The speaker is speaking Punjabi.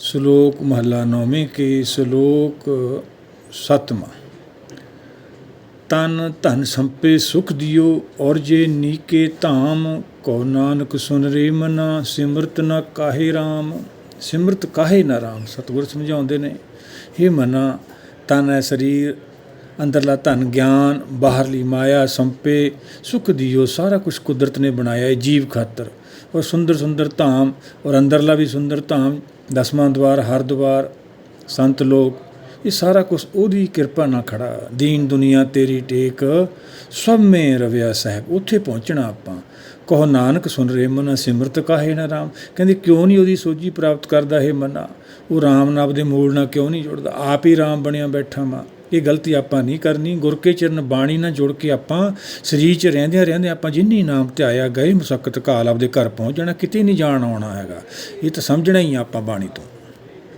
ਸ਼ਲੋਕ ਮਹਲਾ ਨੌਵੇਂ ਕੇ ਸ਼ਲੋਕ ਸਤਵਾਂ। ਤਨ ਧਨ ਸੰਪੇ ਸੁਖ ਦਿਓ ਔਰ ਜੇ ਨੀਕੇ ਧਾਮ ਕੋ ਨਾਨਕ ਸੁਨ ਰੇ ਮਨਾ, ਸਿਮਰਤ ਨ ਕਾਹੇ RAM ਸਿਮਰਤ ਕਾਹੇ ਨਾ RAM ਸਤਿਗੁਰ ਸਮਝਾਉਂਦੇ ਨੇ। ਇਹ ਮਨਾ, ਤਨ ਹੈ ਸਰੀਰ ਅੰਦਰਲਾ ਧਨ, ਗਿਆਨ, ਬਾਹਰਲੀ ਮਾਇਆ, ਸੰਪੇ, ਸੁਖ ਦਿਓ, ਸਾਰਾ ਕੁਝ ਕੁਦਰਤ ਨੇ ਬਣਾਇਆ ਹੈ ਜੀਵ ਖਾਤਰ। ਔਰ ਸੁੰਦਰ ਸੁੰਦਰ ਧਾਮ, ਔਰ ਅੰਦਰਲਾ ਵੀ ਸੁੰਦਰ ਧਾਮ, ਦਸਵਾਂ ਦਵਾਰ ਹਰ ਦਵਾਰ ਸੰਤ ਲੋਕ, ਇਹ ਸਾਰਾ ਕੁਝ ਉਹਦੀ ਕਿਰਪਾ ਨਾਲ ਖੜਾ ਦੀਨ ਦੁਨੀਆ ਤੇਰੀ ਟੇਕ, ਸਭ ਮੇ ਰਵਿਆ ਸਾਹਿਬ, ਉੱਥੇ ਪਹੁੰਚਣਾ ਆਪਾਂ। ਕਹੋ ਨਾਨਕ, ਸੁਨ ਰੇ ਮਨ, ਸਿਮਰਤ ਕਾਹੇ ਨਾ ਰਾਮ। ਕਹਿੰਦੇ ਕਿਉਂ ਨਹੀਂ ਉਹਦੀ ਸੋਝੀ ਪ੍ਰਾਪਤ ਕਰਦਾ ਇਹ ਮਨਾ? ਉਹ ਰਾਮ ਨਾਮ ਦੇ ਮੂਲ ਨਾਲ ਕਿਉਂ ਨਹੀਂ ਜੁੜਦਾ? ਆਪ ਹੀ ਰਾਮ ਬਣਿਆ ਬੈਠਾ ਮਾ। ਇਹ ਗਲਤੀ ਆਪਾਂ ਨਹੀਂ ਕਰਨੀ। ਗੁਰ ਕੇ ਚਰਨ ਬਾਣੀ ਨਾਲ ਜੁੜ ਕੇ ਆਪਾਂ ਸਰੀਰ 'ਚ ਰਹਿੰਦਿਆਂ ਰਹਿੰਦੇ ਆਪਾਂ ਜਿੰਨੀ ਨਾਮ ਆਇਆ ਗਏ, ਮੁਸਕਤ ਕਾਲ ਆਪਦੇ ਘਰ ਪਹੁੰਚ ਜਾਣਾ, ਕਿਤੇ ਨਹੀਂ ਜਾਣ ਆਉਣਾ ਹੈਗਾ। ਇਹ ਤਾਂ ਸਮਝਣਾ ਹੀ ਆ ਆਪਾਂ ਬਾਣੀ ਤੋਂ।